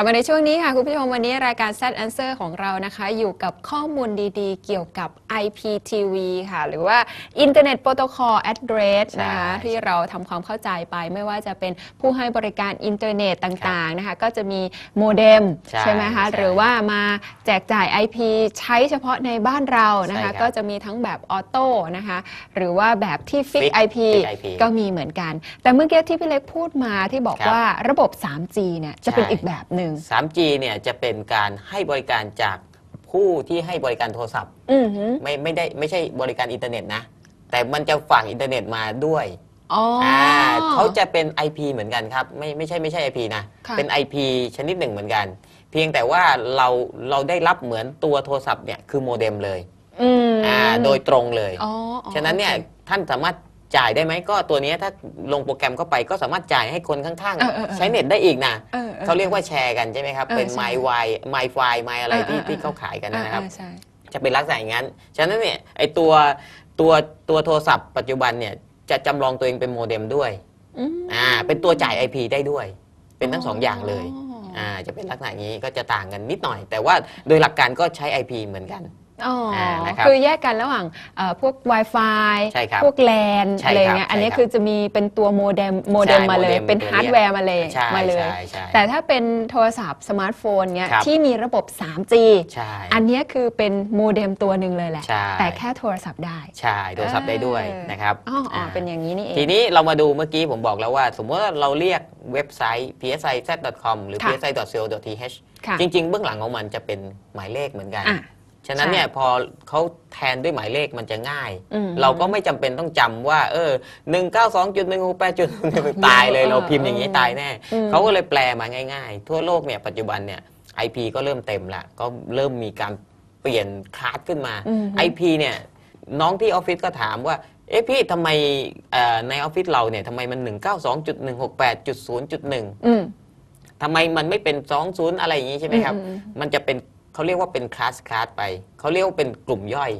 ลับมาในช่วงนี้ค่ะคุณผู้ชมวันนี้รายการ Set Answer ของเรานะคะ อยู่กับข้อมูลดีๆ เกี่ยวกับ IPTV ค่ะ หรือว่า Internet Protocol Address นะคะใช่ที่เราทำความเข้าใจไป ไม่ว่าจะเป็นผู้ให้บริการอินเทอร์เน็ตต่างๆนะคะ ก็จะมีโมเด็มใช่ใช่ไหมคะใช่หรือว่ามาแจกจ่าย IP ใช้เฉพาะในบ้านเรานะคะใช่ครับก็จะมีทั้งแบบออโต้นะคะ หรือว่าแบบที่ฟิก Fix IP Fix IP ก็มีเหมือนกัน แต่เมื่อกี้ที่พี่เล็กพูดมาที่บอกครับว่าระบบ 3G เนี่ยจะเป็นใช่อีกแบบหนึ่ง 3G เนี่ยจะเป็นการให้บริการจากผู้ที่ให้บริการโทรศัพท์ อือหือไม่ไม่ได้ไม่ใช่บริการอินเทอร์เน็ตนะ แต่มันจะฝากอินเทอร์เน็ตมาด้วยอ๋อออ่าเขาจะเป็น IP เหมือนกันครับ ไม่ไม่ใช่ไม่ใช่ IP นะ ค่ะ เป็น IP ชนิดหนึ่งเหมือนกัน เพียงแต่ว่าเราเราได้รับเหมือนตัวโทรศัพท์เนี่ยคือโมเด็มเลยอืมอ่าโดยตรงเลย อ๋ออ๋อฉะนั้นเนี่ยโอคท่านสามารถ จ่ายได้ไหมก็ตัวเนี้ยถ้าลงโปรแกรมเข้าไปก็สามารถจ่ายให้คนข้างเออเออเออๆใช้เน็ตได้อีกนะออออเขาเรียกว่าแชร์กันใช่ไหมครับเออเป็นใช่ไมวายไมไฟไมอะไรที่เออเออที่เขาขายกันนะครับอ่าๆใช่จะเป็นลักษณะอย่างนั้น ฉะนั้นเนี่ยไอตัวตัวตัวโทรศัพท์ปัจจุบันเนี่ยจะจำลองตัวเองเป็นโมเด็มด้วยอืมอ่าเป็นตัวจ่าย IP ได้ด้วย เป็นทั้งสองอย่างเลยอ๋ออ่อ่าจะเป็นลักษณะนี้ก็จะต่างกันนิดหน่อย แต่ว่าโดยหลักการก็ใช้ IP เหมือนกัน อ๋ออานะครับคือแยกกันระหว่างเอ่อพวก Wi-Fi ใช่ครับพวกแลนใช่อะไรครับเงี้ยอันนี้ใช่ครับคือจะมีเป็นตัวโมเด็มโมเด็มใช่มาเลยโมเด็มเป็นตัวฮาร์ดเนี้ยแวร์มาเลยใช่มาเลยใช่ใช่แต่ถ้าเป็นโทรศัพท์สมาร์ทโฟนเงี้ยครับที่มีระบบ 3G ใช่อันเนี้ยคือเป็นโมเด็มตัวหนึ่งเลยแหละใช่แต่แค่โทรศัพท์ได้ ใช่โทรศัพท์ได้ด้วยเออนะครับอ๋ออ๋ออ่าเป็นอย่างนี้นี่เอง ทีนี้เรามาดูเมื่อกี้ผมบอกแล้วว่า สมมติว่าเราเรียกเว็บไซต์ psi.com หรือค่ะ psi.co.th ค่ะจริง ๆ เบื้องหลังของมันจะเป็นหมายเลขเหมือนกันอะ ฉะนั้นใช่เนี่ยพอเขาแทนด้วยหมายเลขมันจะง่าย อืม เราก็ไม่จำเป็นต้องจำว่าเออหนึ่งเก้าสองจุดหนึ่งหกแปดจุดตายเลยเออเราพิมพ์อย่างนี้ตายแน่ อืม เขาก็เลยแปลมาง่ายๆ ทั่วโลกเนี่ยปัจจุบันเนี่ย IP ก็เริ่มเต็มละก็เริ่มมีการเปลี่ยนคลาสขึ้นมา อืม IP เนี่ยน้องที่ออฟฟิศก็ถามว่า เอ๊ะพี่ทำไมเอ่อในออฟฟิศเราเนี่ยทำไมมัน 192.168.0.1อืม ทำไมมันไม่เป็น 20 อะไรอย่างนี้ใช่ไหมครับ อืมอืม มันจะเป็น เขาเรียกว่าเป็นคลาสคลาสไป เขาเรียกว่าเป็นกลุ่มย่อย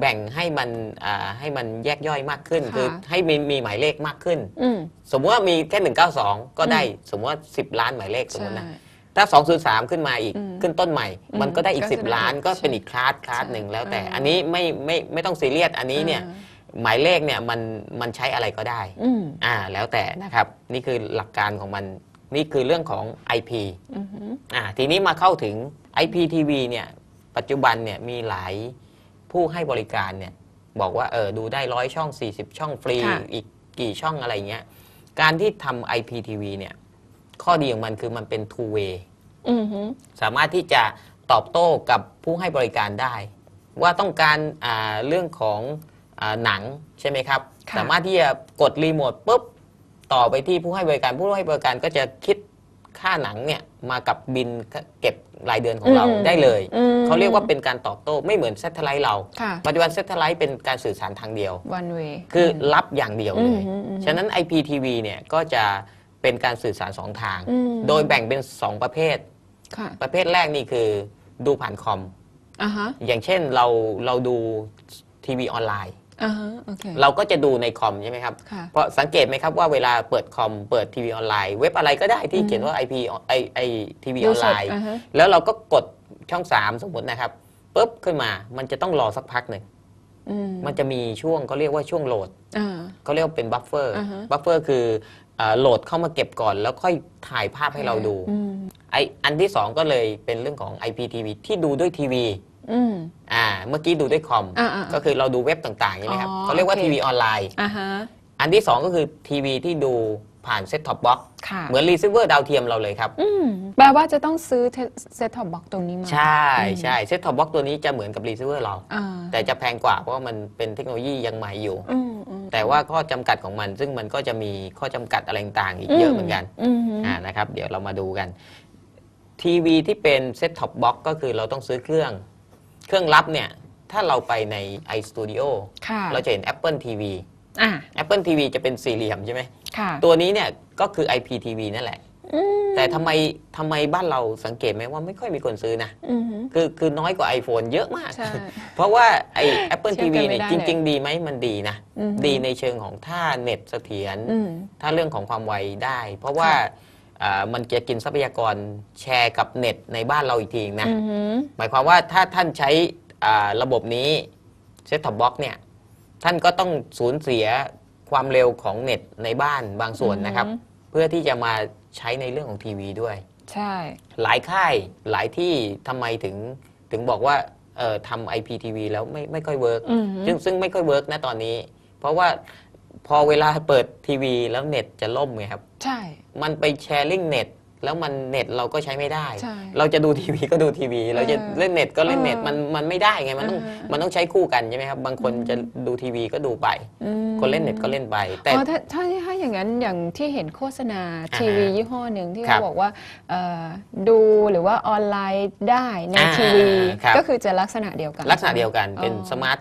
แบ่งให้มันอ่าให้มันแยกย่อยมากขึ้น ค่ะคือให้มีมีหมายเลขมากขึ้นอืมสมมติว่ามีแค่192 ก็ได้สมมติว่า 10 ล้านหมายเลขสมมตินะใช่ถ้า 203 ขึ้นมาอีกอืมขึ้นต้นใหม่ อืมมันก็ได้อีกก็จะได้10 ล้านอีกก็เป็นใช่อีกคลาสคลาสหนึ่งแล้วแต่อ่าอันนี้ไม่ไม่ไม่ต้องซีเรียสอันนี้เนี่ยหมายเลขเนี่ยมันมันใช้อะไรก็ได้ อืม อ่าแล้วแต่นะครับ นี่คือหลักการของมัน นี่คือเรื่องของ IP อืมอืมอ่าทีนี้มาเข้าถึง IPTV เนี่ยปัจจุบันเนี่ยมีหลายผู้ให้บริการเนี่ยบอกว่าเออดูได้ร้อยช่อง 40 ช่องฟรีค่ะอีกกี่ช่องอะไรเงี้ยการที่ทำ IPTV เนี่ยข้อดีของมันคือมันเป็น two way อืมฮึสามารถที่จะตอบโต้กับผู้ให้บริการได้ ว่าต้องการอ่าเรื่องของอาหนังใช่ไหมครับค่ะสามารถที่จะกดรีโมทปุ๊บ ต่อไปที่ผู้ให้บริการผู้ให้บริการก็จะคิดค่าหนังเนี่ยมากับบินเก็บรายเดือนของเราอืมได้เลยอืมเขาเรียกว่าเป็นการตอบโต้ไม่เหมือนเซทไลท์เราค่ะปัจจุบันเซทไลท์เป็นการสื่อสารทางเดียว one way คือรับอย่างเดียวเลยอืมอืมฉะนั้น IPTV เนี่ยก็จะเป็นการสื่อสารสองทางอืมโดยแบ่งเป็น 2 ประเภทค่ะประเภทแรกนี่คือดูผ่านคอมอ่าฮะอย่างเช่นเราเราดูทีวีออนไลน์ อ่าฮะโอเค เราก็จะดูในคอมใช่ไหมครับ ค่ะ เพราะสังเกตไหมครับว่าเวลาเปิดคอมเปิดทีวีออนไลน์ เว็บอะไรก็ได้ที่เขียนว่า IP ไอไอทีวีอดูอนสไลดน์อ่าฮะ แล้วเราก็กดช่อง 3 สมมตินะครับปุ๊บขึ้นมามันจะต้องรอสักพักหนึ่ง อืมมันจะมีช่วงเขาเรียกว่าช่วงโหลดอ่า เขาเรียกว่าเป็นบัฟเฟอร์ อ่าฮะ บัฟเฟอร์คือเอ่อโหลดเข้ามาเก็บก่อน แล้วค่อยถ่ายภาพให้เราดูอืมไออันที่2ก็เลยเป็นเรื่องของ IPTV ที่ดูด้วยทีวี อืม อ่า เมื่อกี้ดูด้วยคอม อ่าอ่าก็คือเราดูเว็บต่างๆใช่ไหมครับอ๋อเขาเรียกว่าโอเค ทีวีออนไลน์ อ่าฮะอันที่ 2 ก็คือทีวีที่ดูผ่านเซ็ตท็อปบ็อกค่ะเหมือนรีเซิเวอร์ดาวเทียมเราเลยครับ อืมแปลว่าจะต้องซื้อเซ็ตท็อปบ็อกตรงนี้มาใช่ใช่เซ็ตท็อปบ็อกตัวนี้จะเหมือนกับรีเซิเวอร์เรา อ่าแต่จะแพงกว่าเพราะว่ามันเป็นเทคโนโลยียังใหม่อยู่ อืมอืมแต่ว่าข้อจำกัดของมัน ซึ่งมันก็จะมีข้อจำกัดอะไรต่างๆอีกเยอะเหมือนกัน อืมอ่านะครับเดี๋ยวเรามาดูกันทีวีที่เป็นเซ็ตท็อปบ็อกก็คือเราต้องซื้อเครื่อง เครื่องรับเนี่ย ถ้าเราไปใน iStudio ค่ะเราจะเห็น Apple TV อ่า Apple TV จะเป็นสี่เหลี่ยมใช่ไหม ค่ะตัวนี้เนี่ยก็คือ IPTV นั่นแหละ อืมแต่ทำไมทำไมบ้านเราสังเกตไหมว่าไม่ค่อยมีคนซื้อนะ อืม คือคือน้อยกว่า iPhone เยอะมาก ใช่ เพราะว่าไอ Apple เทียบ TV กันไม่เนี่ยได้จเลยริง ๆ ดีไหมมันดีนะ อืม ดีในเชิงของถ้าเน็ตเสถียร อืม ถ้าเรื่องของความไวได้ เพราะว่าค่ะอ่า มันจะกินทรัพยากรแชร์กับเน็ตในบ้านเราอีกทีนะอือหือหมายความว่าถ้าท่านใช้อ่าระบบนี้เซ็ตท็อปบ็อกเนี่ยท่านก็ต้องสูญเสียความเร็วของเน็ตในบ้านบางส่วนนะครับอือฮึเพื่อที่จะมาใช้ในเรื่องของทีวีด้วย ใช่ หลายค่ายหลายที่ทำไมถึงถึงบอกว่าเอ่อทำ IPTV แล้วไม่ไม่ค่อยเวิร์กอือหือซึ่งซึ่งไม่ค่อยเวิร์กนะตอนนี้ เพราะว่า พอเวลาเปิดทีวีแล้วเน็ตจะล่มไงครับ ใช่ มันไปแชร์ลิงเน็ตแล้วมันเน็ตเราก็ใช้ไม่ได้ ใช่เราจะดูทีวีก็ดูทีวี เราจะเออเล่นเน็ตก็เล่นเน็ตเออมันมันไม่ได้ไงมันต้องเออมันต้องใช้คู่กันใช่ไหมครับ บางคนจะดูทีวีก็ดูไป อืมคนเล่นเน็ตก็เล่นไป แต่ อ๋อถ้าถ้าถ้าอย่างนั้นอย่างที่เห็นโฆษณาอ่าฮะทีวียี่ห้อหนึ่งที่ครัเขาบบอกว่าเอ่อดูหรือว่าออนไลน์ได้ในอ่าทีวี ครับ ก็คือจะลักษณะเดียวกัน ลักษณะเดียวกันเป็นอ๋อ สมาร์ท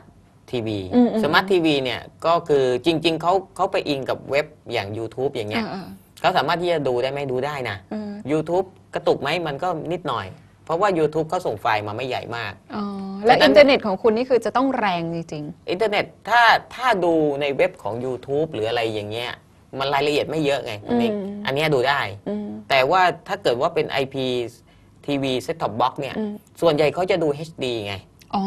ทีวีอืมอืม สมาร์ททีวีเนี่ยก็คือจริง ๆเขาเขาไปอิงกับเว็บอย่าง YouTube อย่างเงี้ยอ่าเขาสามารถที่จะดูได้ไหมดูได้นะๆเออ YouTube กระตุกไหมมันก็นิดหน่อย เพราะว่า YouTube เขาส่งไฟล์มาไม่ใหญ่มาก อ๋อแล้วฉะนั้นอินเทอร์เน็ตของคุณนี่คือจะต้องแรงจริง อินเทอร์เน็ตถ้าถ้าดูในเว็บของ YouTube หรืออะไรอย่างเงี้ยมันรายละเอียดไม่เยอะไงคุณนิกอืม อันเนี้ยดูได้ ๆอืม แต่ว่าถ้าเกิดว่าเป็น IP TV Set Top Box เนี่ย อืม ส่วนใหญ่เขาจะดู HD ไง อ๋อ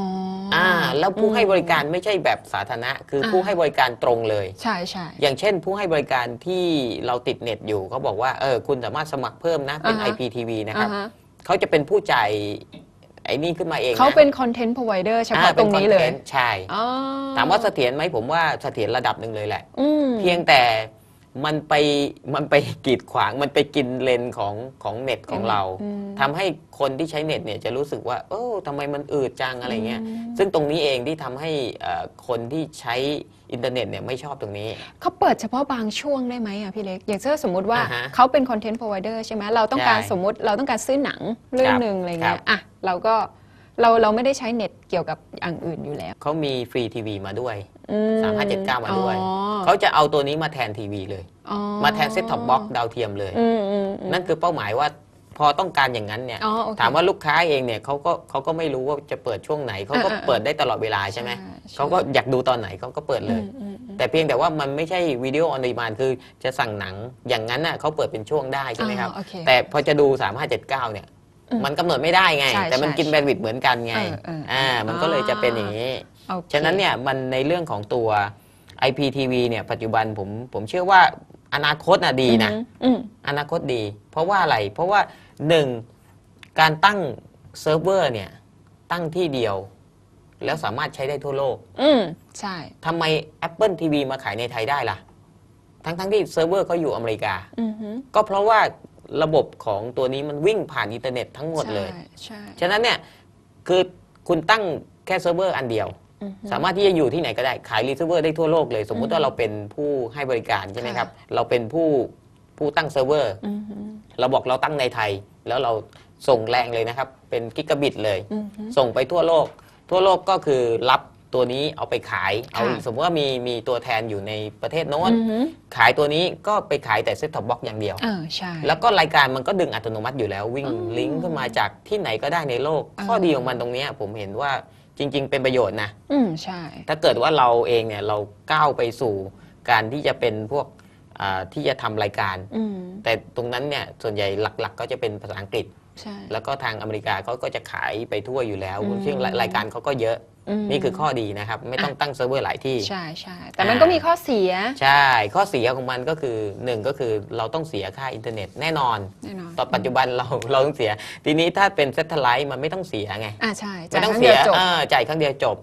อ่อ่า แล้วผู้ให้บริการไม่ใช่แบบสาธารณะ คืออาผู้ให้บริการตรงเลย ใช่ใช่อย่างเช่นผู้ให้บริการที่เราติดเน็ตอยู่เขาบอกว่าเออคุณสามารถสมัครเพิ่มนะเป็นอ่าฮะ IPTV นะครับอ่าฮะเขาจะเป็นผู้จ่ายไอ้นี่ขึ้นมาเองนะเขาเป็นคอนเทนต์พรอไวเดอร์เฉอ่พาะตรงนี้เลยป็ content ใช่อ๋อถามว่าเสถียรไหมผมว่าเสถียรระดับหนึ่งเลยแหละอืมเพียงแต่ มันไปมันไปกีดขวางมันไปกินเลนของของเน็ตของเราอืมทำให้คนที่ใช้เน็ตเนี่ยจะรู้สึกว่าโอ้ทำไมมันอืดจังอะไรเงี้ยอืมซึ่งตรงนี้เองที่ทำให้เอ่อคนที่ใช้อินเทอร์เน็ตเนี่ยไม่ชอบตรงนี้เขาเปิดเฉพาะบางช่วงได้ไหมอะพี่เล็ก อย่างเช่นสมมุติว่าอ่าฮะเขาเป็นคอนเทนต์พรอไวเดอร์ใช่ไหมเราต้องการใช่สมมติเราต้องการซื้อหนังเรื่องครับหนึ่งอะไรครัเงี้บยอะเราก็ เราเราไม่ได้ใช้เน็ตเกี่ยวกับอย่างอื่นอยู่แล้วเขามีฟรีทีวีมาด้วยอื3579มาด้วย อ๋อเขาจะเอาตัวนี้มาแทนทีวีเลย อ๋อมาแทนเซ็ตท็อปบ็อกดาวเทียมเลย อืมอืมอืม นั่นคือเป้าหมายว่าพอต้องการอย่างนั้นเนี่ยอ๋อโอเคถามว่าลูกค้าเองเนี่ยเขาก็เขาก็ไม่รู้ว่าจะเปิดช่วงไหนเขาก็อ่าๆเปิดได้ตลอดเวลาใช่ไหมใช่ เขาก็อยากดูตอนไหนเขาก็เปิดเลย อืมอืมอืมแต่เพียงแต่ว่ามันไม่ใช่วิดีโอออนดีมานคือจะสั่งหนังอย่างนั้นน่ะเขาเปิดเป็นช่วงได้ใช่ไหมครับ อ๋อโอเคแต่พอจะดู 3579 เนี่ยอื มมันกำหนดไม่ได้ไง ใช่แต่มันใช่กินแบนด์วิดต์เหมือนกันไงเออเอออ่อ่ามันก็เลยจะเป็นอย่างนี้ โอค ฉะนั้นเนี่ยมันในเรื่องของตัว IPTV เนี่ยปัจจุบันผมผมเชื่อว่าอนาคตน่ะดีนะอืมอืม อนาคตดี เพราะว่าอะไร เพราะว่าหนึ่งการตั้งเซิร์ฟเวอร์เนี่ยตั้งที่เดียว แล้วสามารถใช้ได้ทั่วโลกอืม ใช่ ทำไม Apple TV มาขายในไทยได้ล่ะ ทั้งๆทที่เซิร์ฟเวอร์เขาอยู่อเมริกา อือฮึก็เพราะว่า ระบบของตัวนี้มันวิ่งผ่านอินเทอร์เน็ตทั้งหมดเลย ใช่ใช่ฉะนั้นเนี่ยคือคุณตั้งแค่เซิร์ฟเวอร์อันเดียว อือฮึ สามารถที่จะอยู่ที่ไหนก็ได้ ขายรีเซิร์ฟเวอร์ได้ทั่วโลกเลย สมมุติว่าเราเป็นผู้ให้บริการใช่ไหมครับ เราเป็นผู้ผู้ตั้งเซิร์ฟเวอร์ อือฮึเราบอกเราตั้งในไทย แล้วเราส่งแรงเลยนะครับ เป็นกิกะบิตเลย อือฮึ ส่งไปทั่วโลก ทั่วโลกก็คือรับ ตัวนี้เอาไปขาย เอาค่ะสมมติว่ามีมีตัวแทนอยู่ในประเทศโน้นอือฮึขายตัวนี้ก็ไปขายแต่เซ็ตท็อปบ็อกอย่างเดียวเออใช่แล้วก็รายการมันก็ดึงอัตโนมัติอยู่แล้ววิ่งอ๋อลิงก์ขึ้นมาจากที่ไหนก็ได้ในโลกอ่าข้อดีของมันตรงเนี้ยผมเห็นว่าจริง ๆ เป็นประโยชน์นะ อืมใช่ ถ้าเกิดว่าเราเองเนี่ยเราก้าวไปสู่การที่จะเป็นพวกอ่าที่จะทำรายการอืมแต่ตรงนั้นเนี่ยส่วนใหญ่หลัก ๆ ก็จะเป็นภาษาอังกฤษใช่ แล้วก็ทางอเมริกาเขาก็จะขายไปทั่วอยู่แล้วอืมซึ่งรายรายการเขาก็เยอะมนี่คือข้อดีนะครับ ไม่ต้องตั้งเซิร์ฟเวอร์หลายที่ ใช่ใช่แต่มันก็มีข้อเสีย ใช่ ข้อเสียของมันก็คือหนึ่งก็คือเราต้องเสียค่าอินเทอร์เน็ตแน่นอนแน่นอนตอนปัจจุบันเราเราต้องเสีย ทีนี้ถ้าเป็นเซตไลท์มันไม่ต้องเสียไงอ่าใช่ไม่ต้องครั้เสียดีวจบเออจ่ายครั้งเดียวจบ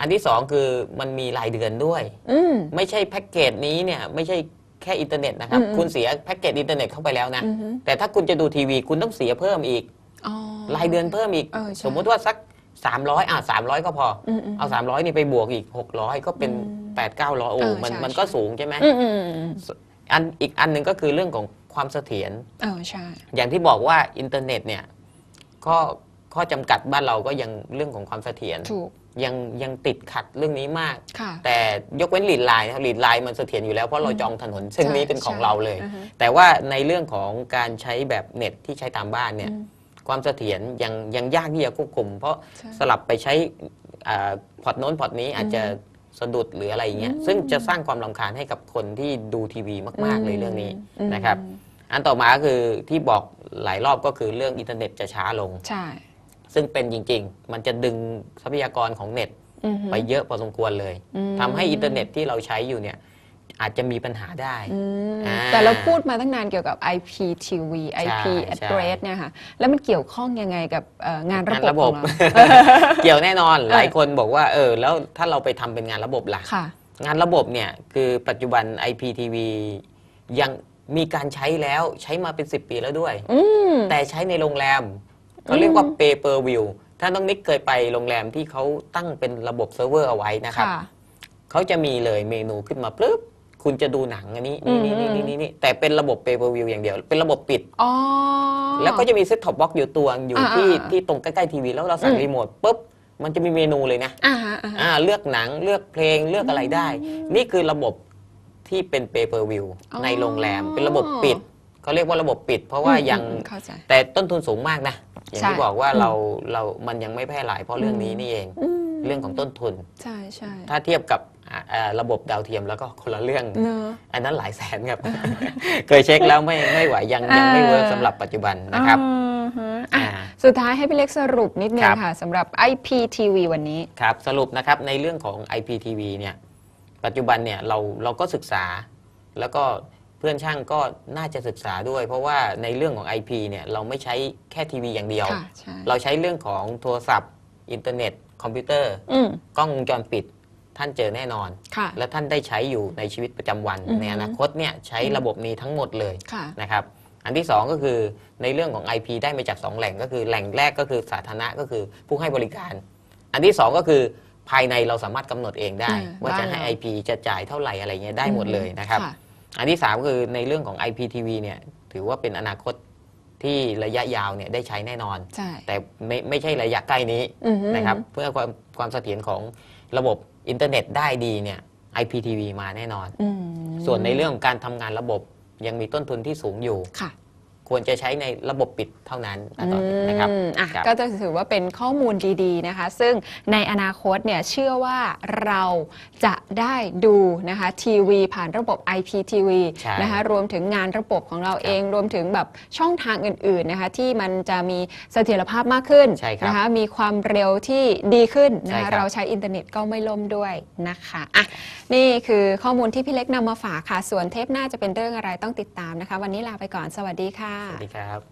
อันที่สองคือมันมีรายเดือนด้วยอืมไม่ใช่แพ็กเกจนี้เนี่ยไม่ใช่ แค่อินเทอร์เน็ตนะครับอืมอืมคุณเสียแพ็กเกจอินเทอร์เน็ตเข้าไปแล้วนะอือฮึแต่ถ้าคุณจะดูทีวีคุณต้องเสียเพิ่มอีกอ๋อรายเดือนเพิ่มอีกเออใช่สมมุติว่าสัก 300อะ300 ก็พอออืมอืมเอา 300 นี่ไปบวกอีก 600 ก็เป็นอืม8 900โอ้เออมันใช่มันก็ใช่สูงใช่ไหมอืมอืมอืมอืมอันอีกอันหนึ่งก็คือเรื่องของความเสถียรเออใช่อย่างที่บอกว่าอินเทอร์เน็ตเนี่ยข้อ ข้อจำกัดบ้านเราก็ยังเรื่องของความเสถียรถูกยังยังติดขัดเรื่องนี้มากค่ะแต่ยกเว้นลีดไลน์นะครับลีดไลน์มันเสถียรอยู่แล้วเพราะเราจองถนนเส้นนี้เป็นของใช่เราเลยอือฮึแต่ว่าในเรื่องของการใช้แบบเน็ตที่ใช้ตามบ้านเนี่ยอืมความเสถียรยังยังยากที่จะควบคุม เพราะใช่สลับไปใช้อ่าพอร์ตโน้นพอร์ตนี้อาจจะสะดุดหรืออะไรอย่างเงี้ยซึ่งจะสร้างความรำคาญให้กับคนที่ดูทีวีมาก ๆ เลยเรื่องนี้อืมนะครับ อันต่อมาก็คือที่บอกหลายรอบก็คือเรื่องอินเทอร์เน็ตจะช้าลงใช่ ซึ่งเป็นจริง ๆ มันจะดึงทรัพยากรของเน็ตอือฮึไปเยอะพอสมควรเลยอืมทำให้อินเทอร์เน็ตที่เราใช้อยู่เนี่ยอาจจะมีปัญหาได้อืมอ่าแต่เราพูดมาตั้งนานเกี่ยวกับ IPTV IP ใช่ address เนี่ยค่ะ แล้วมันเกี่ยวข้องยังไงกับเอ่องานระงานบบระบบของเราเกี่ยวแน่นอน หลายคนบอกว่าเออแล้วถ้าเราไปทำเป็นงานระบบล่ะค่ะงานระบบเนี่ยคือปัจจุบัน IPTV ยังมีการใช้แล้วใช้มาเป็น 10 ปีแล้วด้วยอืมแต่ใช้ในโรงแรม เขาเรียกว่า pay per view ถ้าต้องนิกเคยไปโรงแรมที่เขาตั้งเป็นระบบเซิร์ฟเวอร์เอาไว้นะครับค่ะ เขาจะมีเลยเมนูขึ้นมาปุ๊บคุณจะดูหนังอันนี้นี่นี่อืนี่มนี่นี่แต่เป็นระบบ pay per view อย่างเดียว เป็นระบบปิด อ๋อ แล้วก็จะมีเซ็ตท็อปบ็อกอยู่ตัวอยู่อ่าที่อ่าที่ตรงใกล้ๆทีวีแล้วเราสั่งอืม รีโมทปุ๊บมันจะมีเมนูเลยนะอ่าฮะอ่าฮะอ่าเลือกหนังเลือกเพลงเลือกอะไรได้ นี่คือระบบที่เป็น pay per view อ๋อในโรงแรมเป็นระบบปิด เขาเรียกว่าระบบปิด เพราะว่ายังอืมเข้าใจ แต่ต้นทุนสูงมากนะ อย่างใช่ที่บอกว่าอืมเราเรามันยังไม่แพร่หลายเพราะเรื่องนี้นี่เอง อืมเรื่องของต้นทุน ใช่ใช่ถ้าเทียบกับอ่าอ่าระบบดาวเทียมแล้วก็คนละเรื่อง เนอะ อันนั้นหลายแสนครับ เคยเช็คแล้วไม่ไม่ไหวยังยังไม่อ่าเวิร์กสำหรับปัจจุบันนะครับอ่าฮะอะอ่า สุดท้ายให้พี่เล็กสรุปนิดนึคงรับ ค่ะสำหรับ IPTV วันนี้ ครับสรุปนะครับในเรื่องของ IPTV เนี่ยปัจจุบันเนี่ยเราเราก็ศึกษาแล้วก็เพื่อนช่างก็น่าจะศึกษาด้วย เพราะว่าในเรื่องของ IP เนี่ยเราไม่ใช้แค่ทีวีอย่างเดียว ค่ะใช่เราใช้เรื่องของโทรศัพท์ อินเทอร์เน็ต คอมพิวเตอร์ อืมกล้องวงจรปิด ท่านเจอแน่นอน ค่ะ และท่านได้ใช้อยู่ในชีวิตประจำวัน อือฮึ ในอนาคตเนี่ยใช้ระบบนี้ทั้งหมดเลยค่ะ นะครับอันที่ 2 ก็คือในเรื่องของ IP ได้มาจาก 2 แหล่งก็คือแหล่งแรกก็คือสาธารณะก็คือผู้ให้บริการ อันที่ 2 ก็คือภายในเราสามารถกำหนดเองได้อ่าว่าจะให้ บ้านเรา IP จะจ่ายเท่าไหร่อะไรเงี้ยได้หมดเลยนะครับค่ะ อันที่3ก็คือในเรื่องของ IPTV เนี่ยถือว่าเป็นอนาคตที่ระยะยาวเนี่ยได้ใช้แน่นอน ใช่ แต่ไม่ไม่ใช่ระยะใกล้นี้อือฮึ นะครับเพื่อความความเสถียรของระบบอินเทอร์เน็ตได้ดีเนี่ย IPTV มาแน่นอน อืมส่วนในเรื่องของการทำงานระบบยังมีต้นทุนที่สูงอยู่ ค่ะ ควรจะใช้ในระบบปิดเท่านั้นนะตอนนี้นะครับอืมอะครับ ก็จะถือว่าเป็นข้อมูลดีๆนะคะ ซึ่งในอนาคตเนี่ยเชื่อว่าเราจะได้ดูนะคะทีวีผ่านระบบ IPTV ใช่นะคะรวมถึงงานระบบของเราเองรวมถึงแบบช่องทางอื่นๆนะคะที่มันจะมีเสถียรภาพมากขึ้นใช่ครับนะคะมีความเร็วที่ดีขึ้นนะใช่ครัคะบ เราใช้อินเทอร์เน็ตก็ไม่ล่มด้วยนะคะอะนี่คือข้อมูลที่พี่เล็กนำมาฝากค่ะ ส่วนเทปหน้าจะเป็นเรื่องอะไรต้องติดตามนะคะ วันนี้ลาไปก่อนสวัสดีค่ะสวัสดีครับ